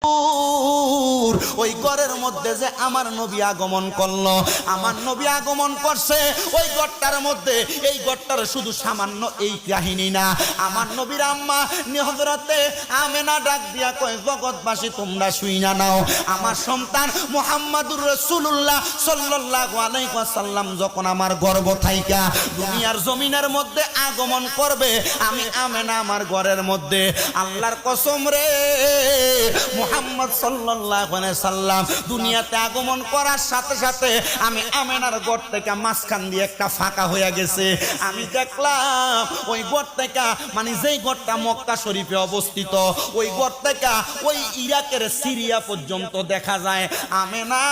Oh. ওই ঘরের মধ্যে যে আমার নবী আগমন করল, আমার নবী আগমন করছে, ওই গড়টার মধ্যে, এই গড়টার শুধু সামান্য এই কাহিনী না। আমার নবীর আম্মা নিহজরতে আমেনা ডাক দিয়া কয়, জগৎবাসী, তোমরা শুই না নাও। আমার সন্তান মোহাম্মদুর রসুল্লাহ আলাইহি যখন আমার গর্ব থাইকা, দুনিয়ার জমিনের মধ্যে আগমন করবে, আমি আমেনা আমার ঘরের মধ্যে, আল্লাহর কসম রে, মোহাম্মদ আলাইহি সাল্লাম দুনিয়াতে আগমন করার সাথে সাথে আমি আমেনার গড় থেকে মাঝখান দিয়ে একটা ফাঁকা হয়ে গেছে। আমি দেখলাম ওই গড় থেকে মানে যেই গড়টা মক্কা শরীফে অবস্থিত, ওই গড় থেকে ওই ইরাকের সিরিয়া পর্যন্ত দেখা যায়। আমেনা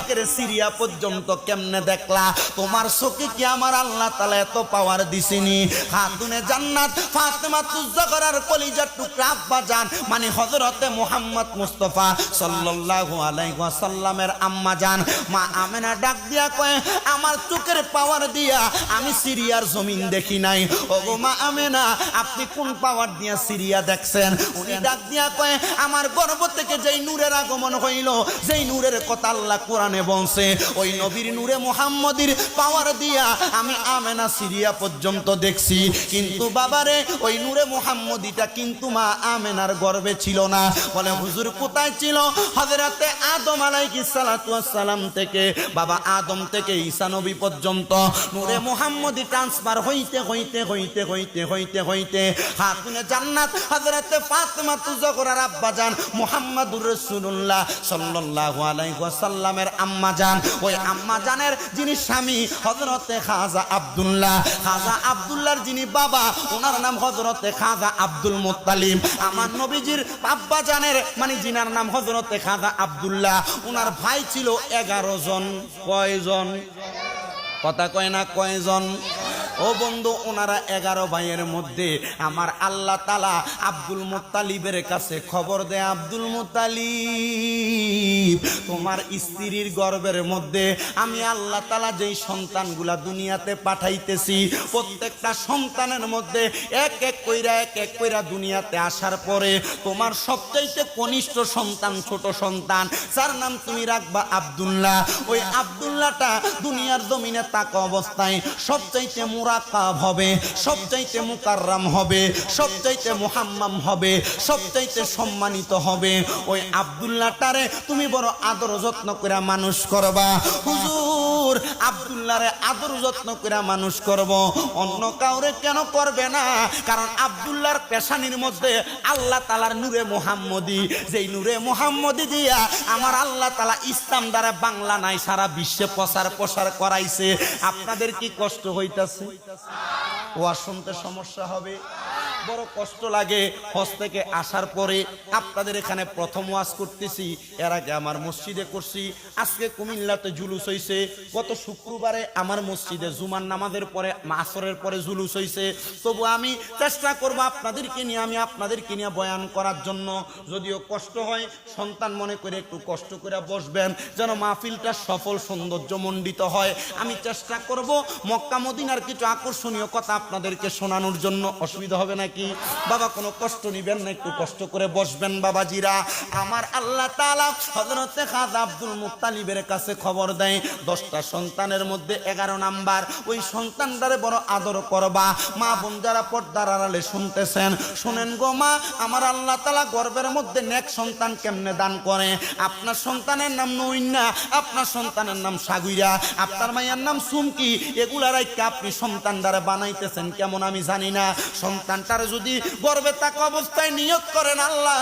ইরাকের সিরিয়া পর্যন্ত কেমনে দেখলা? তোমার চোখে কি আমার আল্লাহ তালা এত পাওয়ার দিছিনি? হাতুনে জান্নাত, ফাতেমা তুজ্জাগরার কলিজার টুকরা আব্বা জান মানে হযরতে মুহাম্মদ মুস্তাফা সাল্লাল্লাহু আলাইহি ওয়াসাল্লামের আম্মা জান। মা আমেনা ডাক দিয়া কয়, আমার চোখের পাওয়ার দিয়া আমি সিরিয়ার জমিন দেখি নাই। ওগো মা আমেনা, আপনি কোন পাওয়ার দিয়া সিরিয়া দেখছেন? উনি ডাক দিয়া কয়, আমার গর্ভ থেকে যেই নূরের আগমন হইল, যেই নূরের কথা আল্লাহ কোরআনে বলছে ওই নবীর নূরে মুহাম্মদির পাওয়ার দিয়া আমি আমেনা সিরিয়া পর্যন্ত দেখছি। কিন্তু বাবারে, ওই নূরে মুহাম্মদিটা কিন্তু মা আমেনার গর্বে ছিল না। বলে, হুজুর কোথায় ছিল? হযরতে আদম সালাতু সালাম থেকে, বাবা আদম থেকে ঈসা নবী পর্যন্ত। নূরে মুহাম্মদি ট্রান্সফার হইতে হইতে হইতে হইতে হইতে হইতে হাতুনে জান্নাত হযরতে ফাতেমা তুজকরার আব্বা জান মুহাম্মাদুর রাসূলুল্লাহ সাল্লাল্লাহু আলাইহি ওয়াসাল্লামের আম্মা জান ওই আম্মা জানের যিনি স্বামী হজরতে খাজা আবদুল্লাহ। খাজা আবদুল্লাহর যিনি বাবা, ওনার নাম হজরতে খাজা আব্দুল মোত্তালিম আমার নবীজির আব্বা জানের মানে যিনার নাম হজরতে খাজা আবদুল্লাহ। ওনার ভাই ছিল এগারো জন। কয়জন? কথা কয় না, কয়জন? ও বন্ধু, ওনারা এগারো ভাইয়ের মধ্যে। আমার আল্লাহ তালা আব্দুল মুতালিবের কাছে খবর দেয়, আব্দুল মুতালিব তোমার স্ত্রীর গর্বের মধ্যে আমি আল্লাহ তালা যেই সন্তানগুলা দুনিয়াতে পাঠাইতেছি, প্রত্যেকটা সন্তানের মধ্যে এক এক কইরা, এক এক কইরা দুনিয়াতে আসার পরে তোমার সবচাইতে কনিষ্ঠ সন্তান ছোট সন্তান, যার নাম তুমি রাখবা আব্দুল্লাহ। ওই আব্দুল্লাহটা দুনিয়ার জমিনে তাক অবস্থায় সবচাইতে মুরাকাব হবে, সবচাইতে মুকাররাম হবে, সবচাইতে মুহাম্মাম হবে, সবচাইতে সম্মানিত হবে। ওই আবদুল্লাহটারে তুমি বড় আদর যত্ন করে মানুষ করবা। হুজুর আব্দুল্লাহরে আদর যত্ন করে মানুষ করব। অন্য কাউরে কেন করবে না? কারণ আব্দুল্লাহর পেশানির মধ্যে আল্লাহ তালার নূরে মোহাম্মদি। যেই নূরে মোহাম্মদি দিয়া আমার আল্লাহ তালা ইসলাম দ্বারা বাংলা নাই, সারা বিশ্বে প্রসার প্রসার করাইছে। আপনাদের কি কষ্ট হইতাছে? ও আর শুনতে সমস্যা হবে? বড় কষ্ট লাগে হজ থেকে আসার পরে। আপনাদের এখানে প্রথম ওয়াজ করতেছি, এর আগে আমার মসজিদে করছি, আজকে কুমিল্লাতে জুলুস হইছে। গত শুক্রবারে আমার মসজিদে জুমার নামাজের পরে, মাসরের পরে জুলুস হইছে। তবু আমি চেষ্টা করব আপনাদেরকে নিয়ে, আমি আপনাদেরকে নিয়ে বয়ান করার জন্য। যদিও কষ্ট হয়, সন্তান মনে করে একটু কষ্ট করে বসবেন, যেন মাহফিলটা সফল সৌন্দর্য মণ্ডিত হয়। আমি চেষ্টা করব মক্কা মদিনার কিছু আকর্ষণীয় কথা আপনাদেরকে শোনানোর জন্য। অসুবিধা হবে নাকি? বাবা, কোনো কষ্ট নিবেন না, একটু কষ্ট করে বসবেন বাবাজিরা। আমার আল্লাহ তাআলা হযরতে খাজা আব্দুল মুত্তালিবের কাছে খবর দেয়, দশটা সন্তানের মধ্যে এগারো নাম্বার। ওই সন্তানটারে বড় আদর করবা। মা বোন যারা পর্দার আড়ালে শুনতেছেন, শুনেন গো মা, আমার আল্লাহ তাআলা গর্বের মধ্যে নেক সন্তান কেমনে দান করে? আপনার সন্তানের নাম নইন্না আপনার সন্তানের নাম সাগুইরা। আপনার মায়ের নাম সুমকি। এগুলার আপনি সন্তান দ্বারা বানাইতেছেন কেমন আমি জানি না। সন্তানটার যদি গর্বে থাকা অবস্থায় নিয়োগ করেন আল্লাহ,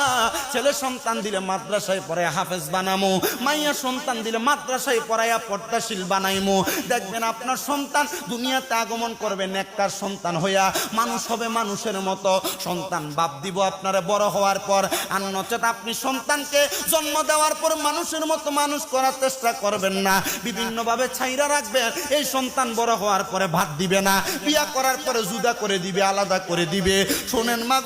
ছেলে সন্তান দিলে মাদ্রাসায় পড়ে হাফেজ বানামো, মাইয়া সন্তান দিলে মাদ্রাসায় পড়াইয়া পর্দাশীল বানাইমো। দেখবেন আপনার সন্তান দুনিয়াতে আগমন করবে, নেককার সন্তান হইয়া মানুষ হবে মানুষের মতো। সন্তান বাপ দিব আপনারা বড় হওয়ার পর, আর নচেত আপনি সন্তানকে জন্ম দেওয়ার পর মানুষের মতো মানুষ করার চেষ্টা করবেন না। বিভিন্নভাবে ছাইরা রাখবেন, এই সন্তান বড় হওয়ার পরে ভাত দিবে না, বিয়া করার পরে জুদা করে দিবে, আলাদা করে দিবে। শোনেন মা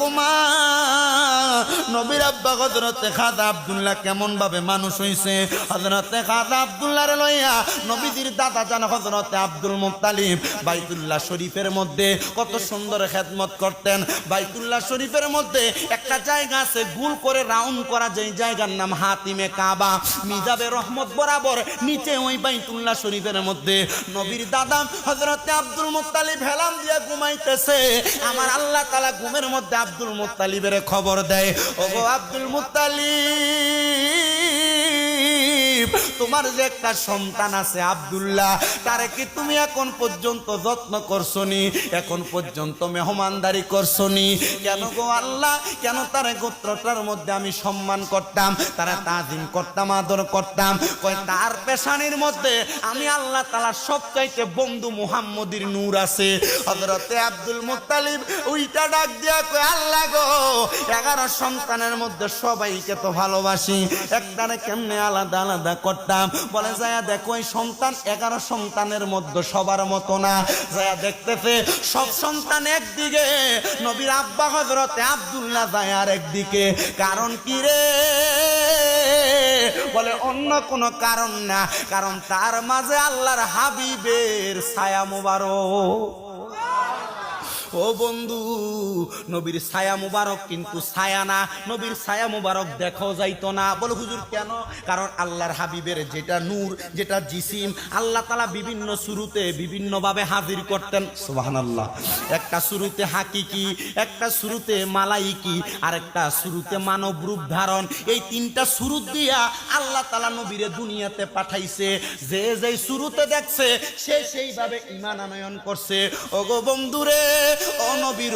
নবীর আব্বা হজরতে খাদা আব্দুল্লাহ কেমন ভাবে মানুষ হইছে? হজরতে খাদা আব্দুল্লাহ লইয়া নবীজির দাদা জান হজরতে আব্দুল মুত্তালিব বাইতুল্লাহ শরীফের মধ্যে কত সুন্দর খেদমত করতেন। বাইতুল্লাহ শরীফের মধ্যে একটা জায়গা আছে গুল করে রাউন্ড করা যেই জায়গার নাম হাতিমে কাবা। মিজাবে রহমত বরাবর নিচে ওই বাইতুল্লাহ শরীফের মধ্যে নবীর দাদা হজরতে আব্দুল মুত্তালিব হেলাম দিয়া ঘুমাইতেছে। আমার আল্লাহ তালা ঘুমের মধ্যে আব্দুল মুতালিবের খবর দেয়। ওগো আব্দুল মুত্তালিব! তোমার যে একটা সন্তান আছে আব্দুল্লাহ, তারে কি তুমি এখন পর্যন্ত যত্ন করছনি? এখন পর্যন্ত মেহমানদারি করছনি? কেন গো আল্লাহ? কেন তার গোত্রটার মধ্যে আমি সম্মান করতাম? তারা তাজিম করতাম, আদর করতাম? কয়, তার পেশানির মধ্যে আমি আল্লাহ তালা সবচাইতে বন্ধু মুহাম্মদির নূর আছে। হজরতে আব্দুল মুত্তালিব উইটা ডাক দিয়া কয়, আল্লাহ গো, এগারো সন্তানের মধ্যে সবাইকে তো ভালোবাসি। একটারে কেমনে আলাদা আলাদা করতাম। বলে যায়া দেখো ওই সন্তান এগারো সন্তানের মধ্যে সবার মতো না। যায়া দেখতেছে সব সন্তান একদিকে, নবীর আব্বা হজরতে আব্দুল্লাহ যায় আর একদিকে। কারণ কি রে? বলে, অন্য কোনো কারণ না, কারণ তার মাঝে আল্লাহর হাবিবের ছায়া মুবারক। ও বন্ধু, নবীর ছায়া মুবারক কিন্তু ছায়া না। নবীর ছায়া মুবারক দেখো যাইতো না। বলে হুজুর কেন? কারণ আল্লাহর হাবিবের যেটা নূর, যেটা জিসিম, আল্লাহ তালা বিভিন্ন শুরুতে বিভিন্নভাবে হাজির করতেন। সুবাহান আল্লাহ একটা শুরুতে হাকিকি, একটা শুরুতে মালাইকি আর একটা শুরুতে মানব রূপ ধারণ। এই তিনটা শুরু দিয়া আল্লাহ তালা নবীরে দুনিয়াতে পাঠাইছে। যে যেই শুরুতে দেখছে, সে সেইভাবে ইমান আনয়ন করছে। ওগো বন্ধুরে ও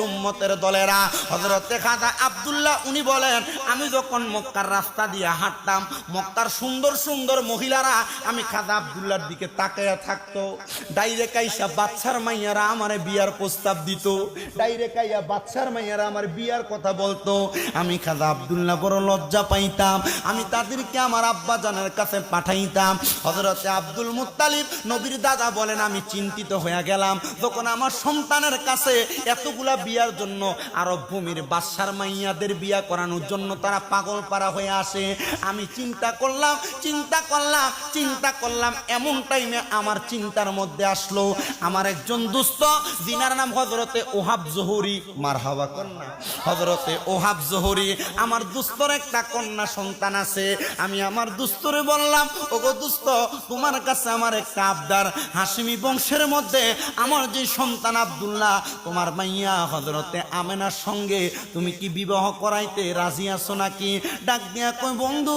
উম্মতের দলেরা। হজরতে খাজা আব্দুল্লাহ, উনি বলেন, আমি যখন মক্কার রাস্তা দিয়ে হাঁটতাম, মক্কার সুন্দর সুন্দর মহিলারা আমি খাজা আব্দুল্লাহর দিকে তাকায়া থাকতো। ডাইরেক্ট আইসা বাচ্চার মাইয়ারা আমারে বিয়ার প্রস্তাব দিত। ডাইরেক্ট আইয়া বাচ্চার মাইয়ারা আমার বিয়ার কথা বলতো। আমি খাজা আব্দুল্লাহ বড় লজ্জা পাইতাম। আমি তাদেরকে আমার আব্বা জানের কাছে পাঠাইতাম। হজরতে আব্দুল মুত্তালিব, নবীর দাদা বলেন, আমি চিন্তিত হয়ে গেলাম। যখন আমার সন্তানের কাছে এতগুলা বিয়ার জন্য আরব ভূমির বাদশার মাইয়াদের বিয়া করানোর জন্য তারা পাগল পারা হয়ে আসে। আমি চিন্তা করলাম চিন্তা করলাম চিন্তা করলাম, এমন টাইমে আমার চিন্তার মধ্যে আসলো। আমার একজন দুস্থ দিনার নাম হজরতে ওহাব জহুরি। মার হাওয়া কন্যা। হজরতে ওহাব জহুরি, আমার দুস্তর একটা কন্যা সন্তান আছে। আমি আমার দুস্তরে বললাম, ওগো দুস্ত তোমার কাছে আমার একটা আবদার। হাসিমি বংশের মধ্যে আমার যে সন্তান আব্দুল্লাহ, তোমার মাইয়া হজরতে আমেনার সঙ্গে তুমি কি বিবাহ করাইতে রাজি আছো নাকি? ডাক দিয়া কই বন্ধু,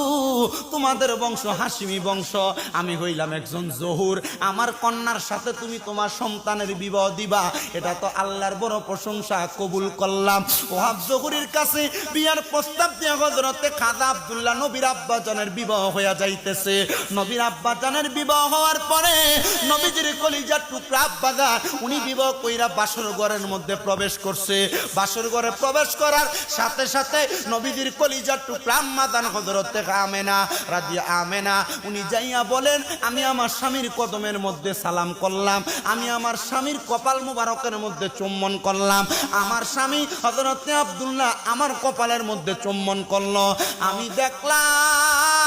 তোমাদের বংশ হাসিমি বংশ, আমি হইলাম একজন জহুর। আমার কন্যার সাথে তুমি তোমার সন্তানের বিবাহ দিবা। এটা তো আল্লাহর বড় প্রশংসা, কবুল করলাম। ওহাব জহুরির কাছে বিয়ার প্রস্তাব দিয়ে হজরতে খাজা আব্দুল্লাহ নবীর আব্বাজানের বিবাহ হইয়া যাইতেছে। নবীর আব্বাজানের বিবাহ হওয়ার পরে নবীজির কলিজার টুকরা আব্বাজা উনি বিবাহ কইরা বাসর ঘরের মধ্যে প্রবেশ করছে। বাসর ঘরে প্রবেশ করার সাথে সাথে নবীজির কলিজার টুকরা আম্মাদান হজরতে আমেনা রাদিয়া আমেনা, উনি যাইয়া বলেন, আমি আমার স্বামীর কদমের মধ্যে সালাম করলাম, আমি আমার স্বামীর কপাল মুবারকের মধ্যে চুম্বন করলাম, আমার স্বামী হজরতে আব্দুল্লাহ আমার কপালের মধ্যে চুম্বন করল। আমি দেখলাম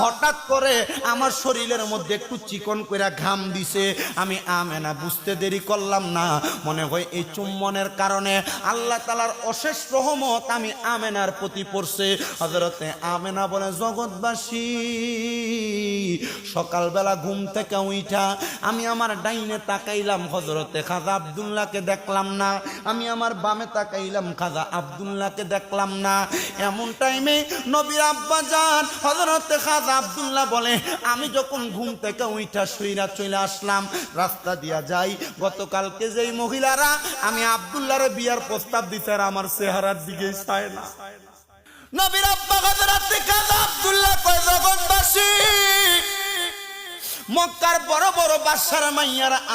হঠাৎ করে আমার শরীরের মধ্যে একটু চিকন করে ঘাম দিছে। আমি আমেনা বুঝতে দেরি করলাম না। মনে হয় এই চুম্বনের কারণে আল্লাহ তালার অশেষ রহমত আমি আমেনার প্রতি পড়ছে। হজরতে আমেনা বলে, জগৎবাসী, সকালবেলা ঘুম থেকে উইঠা, আমি আমার ডাইনে তাকাইলাম হজরতে খাজা আবদুল্লাহকে দেখলাম না। আমি আমার বামে তাকাইলাম, খাজা আবদুল্লাহকে দেখলাম না। এমন টাইমে নবীর আব্বা যান হজরতে বলে, আমি যখন ঘুম থেকে উইঠা শুইরা চলে আসলাম, রাস্তা দিয়া যাই, গতকালকে যেই মহিলারা আমি আবদুল্লাহরে বিয়ার প্রস্তাব দিতে আমার চেহারার দিকে চায় না। মক্কার বড় বড়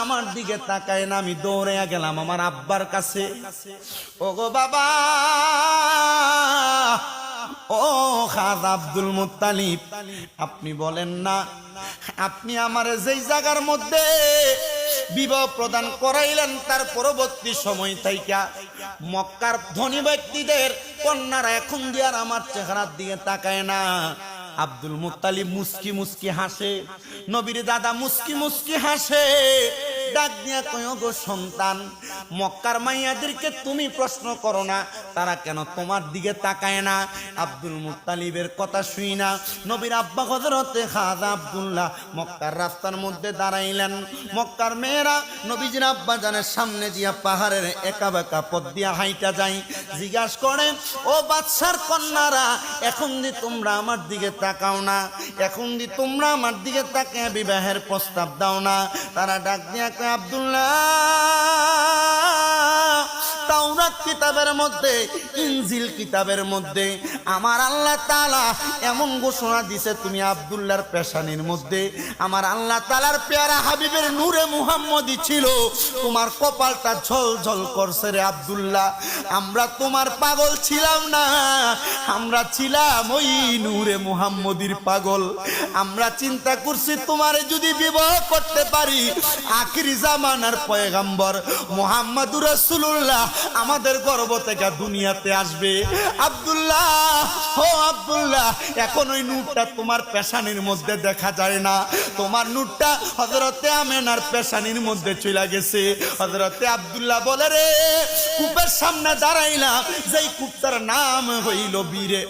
আমার দিকে তাকায় না, আমি দৌড়ে গেলাম আমার আব্বার কাছে। ও গো বাবা ও খাদ আব্দুল মুত্তালিব, আপনি বলেন না, আপনি আমার যেই জায়গার মধ্যে বিবাহ প্রদান করাইলেন, তার পরবর্তী সময় থাইকা মক্কার ধনী ব্যক্তিদের কন্যারা এখন দিয়ে আমার চেহারার দিকে তাকায় না। আব্দুল মুত্তালিব মুস্কি মুস্কি হাসে, নবীর দাদা মুস্কি মুস্কি হাসে, ডাক দিয়া কয় গো সন্তান, মক্কার মাইয়াদেরকে তুমি প্রশ্ন করো না তারা কেন তোমার দিকে তাকায় না? আব্দুল মুত্তালিবের কথা শুই না। নবীর আব্বা হজরতে খাজা আবদুল্লাহ মক্কার রাস্তার মধ্যে দাঁড়াইলেন। মক্কার মেয়েরা নবীজির আব্বা জানের সামনে দিয়া পাহাড়ের একা বেকা পথ দিয়া হাইটা যায়। জিজ্ঞাস করে, ও বাদশার কন্যারা, এখন দি তোমরা আমার দিকে তাকাও না। এখন দি তোমরা আমার দিকে তাকে বিবাহের প্রস্তাব দাও না। তারা ডাক দিয়া আব্দুল্লাহ! তাওরাত কিতাবের মধ্যে, ইনজিল কিতাবের মধ্যে, আমার আল্লাহ তাআলা এমন ঘোষণা দিছে, তুমি আব্দুল্লাহর পেশানির মধ্যে, আমার আল্লাহ তাআলার পেয়ারা হাবিবের নূরে মুহাম্মদি ছিল, তোমার কপালটা ঝল ঝল করছে রে আব্দুল্লাহ, আমরা তোমার পাগল ছিলাম না, আমরা ছিলাম ওই নূরে মুহাম্মদির পাগল, আমরা চিন্তা করছি তোমারে যদি বিবাহ করতে পারি, আখিরি জামানার পয়গাম্বর মোহাম্মদুর রাসূলুল্লাহ আমাদের গর্ব থেকে দুনিয়াতে আসবে। আব্দুল্লাহ, ও আব্দুল্লাহ, এখন ওই নূরটা তোমার পেশানির মধ্যে দেখা যায় না। তোমার নূরটা হজরতে আমেনার পেশানির মধ্যে চলে গেছে। হজরতে আব্দুল্লাহ বলে, রে, কূপের সামনে দাঁড়াইলাম যেই কূপটার নাম হইল বীরে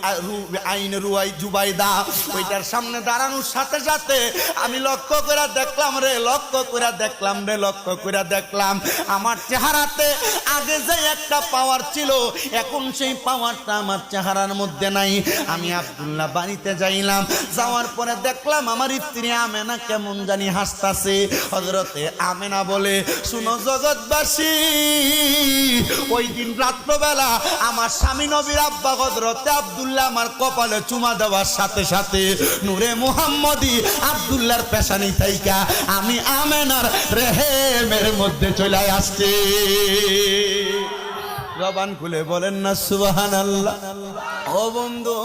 আইন রুয়াই জুবাইদা। ওইটার সামনে দাঁড়ানোর সাথে সাথে আমি লক্ষ্য করে দেখলাম রে, লক্ষ্য করে দেখলাম রে, লক্ষ্য করে দেখলাম। আমার চেহারাতে আগে যে একটা পাওয়ার ছিল। এখন সেই পাওয়ারটা আমার চেহারার মধ্যে নাই। আমি আব্দুল্লাহ বাড়িতে যাইলাম। যাওয়ার পরে দেখলাম আমার স্ত্রী আমেনা কেমন জানি হাসতাছে। হজরতে আমেনা বলে, শুনো জগৎবাসী, ওই দিন রাত্রবেলা আমার স্বামী নবীর আব্বা হজরতে আব্দুল্লাহ আমার কপালে চুমা দেওয়ার সাথে সাথে নূরে মুহাম্মদি আব্দুল্লাহর পেশানি থাইকা আমি আমেনার রেহেমের মধ্যে চলে আসছে। জবান খুলে বলেন না সুবাহান আল্লাহ ও বন্ধু,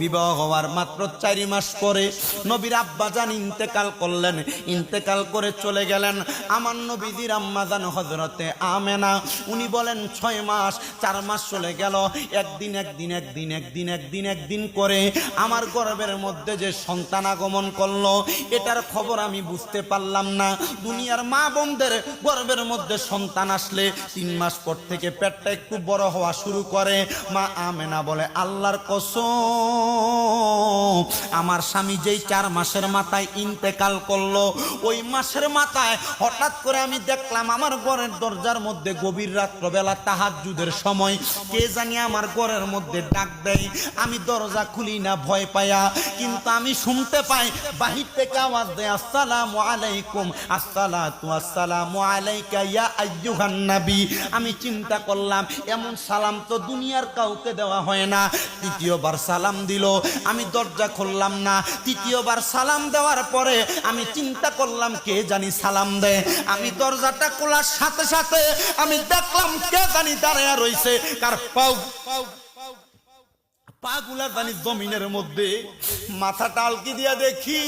বিবাহ হওয়ার মাত্র চারি মাস পরে নবীর আব্বা জান ইন্তেকাল করলেন। ইন্তেকাল করে চলে গেলেন আমার নবীজির আম্মা জান হজরতে আমেনা। উনি বলেন, ছয় মাস, চার মাস চলে গেল। একদিন একদিন একদিন একদিন একদিন একদিন করে আমার গর্বের মধ্যে যে সন্তান আগমন করল, এটার খবর আমি বুঝতে পারলাম না। দুনিয়ার মা বোনদের গর্বের মধ্যে সন্তান আসলে তিন মাস পর থেকে পেটটা একটু বড় হওয়া শুরু করে। মা আমেনা বলে, আল্লাহর কসম, আমার স্বামী যেই চার মাসের মাথায় ইন্তেকাল করল, ওই মাসের মাথায় হঠাৎ করে আমি দেখলাম আমার ঘরের দরজার মধ্যে গভীর রাত্রবেলা তাহাজুদের সময়। কে জানি আমার ঘরের মধ্যে ডাক দেয়, আমি দরজা খুলি না, ভয় পায়া। কিন্তু আমি শুনতে পাই, বাহির থেকে আওয়াজ দেয়, আসসালামু আলাইকুম, আসসালাতু আসসালামু আলাইকা ইয়া আইয়ুহান নবী। আমি চিন্তা করলাম এমন সালাম তো দুনিয়ার কাউকে দেওয়া হয় না। তৃতীয়বার সালাম দিল, আমি দরজা খুললাম না। তৃতীয়বার সালাম দেওয়ার পরে আমি চিন্তা করলাম, কে জানি সালাম দেয়? আমি দরজাটা খোলার সাথে সাথে আমি দেখলাম, কে জানি দাঁড়ায় রইছে? কার পাউ পাগুলা জানি জমিনের মধ্যে। মাথাটা আলকি দিয়া দেখি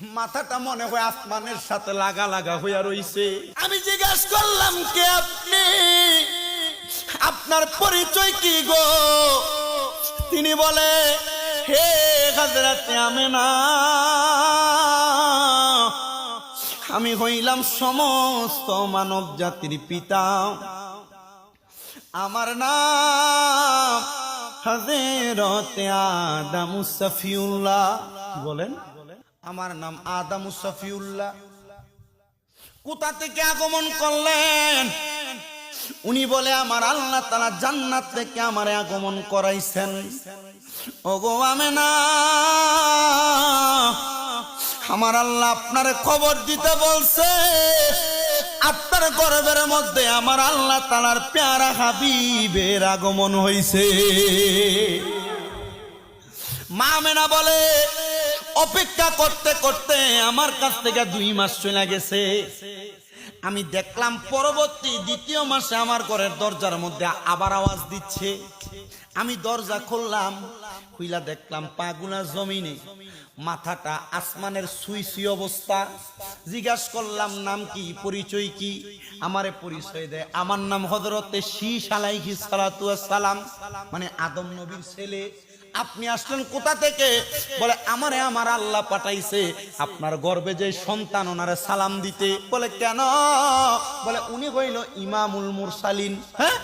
মাথাটা মনে হয় আসমানের সাথে লাগা লাগা হইয়া রইছে। আমি জিজ্ঞাসা করলাম, কে আপনি? আপনার পরিচয় কি গো? তিনি বলে, হে হাজরাতে আমেনা, আমি হইলাম সমস্ত মানব জাতির পিতা। আমার নাম হাজেরতে আদামু সফিউল্লাহ। বলেন? আমার নাম আদামু সফিউল্লাহ। কোথা থেকে আগমন করলেন? উনি বলে, আমার আল্লাহ তালা জান্নাত থেকে আমারে আগমন করাইছেন। ওগো আমেনা, আমার আল্লাহ আপনারে খবর দিতে বলছে, আপনার গর্বের মধ্যে আমার আল্লাহ তালার প্যারা হাবিবের আগমন হয়েছে মা মেনা বলে অপেক্ষা করতে করতে আমার কাছ থেকে দুই মাস চলে গেছে। আমি দেখলাম পরবর্তী দ্বিতীয় মাসে আমার ঘরের দরজার মধ্যে আবার আওয়াজ দিচ্ছে। আমি দরজা খুললাম, খুইলা দেখলাম পাগুলা জমিনে, মাথাটা আসমানের সুই সুই অবস্থা। জিজ্ঞাস করলাম, নাম কি? পরিচয় কি? আমারে পরিচয় দেয়, আমার নাম হজরতে শি আলাইহি সালাতু সালাম। মানে আদম নবীর ছেলে। আপনি আসলেন কোথা থেকে? বলে, আমারে আমার আল্লাহ পাঠাইছে আপনার গর্বে যে সন্তান ওনারে সালাম দিতে। বলে, কেন? বলে, উনি হইল ইমামুল মুরসালিন। হ্যাঁ?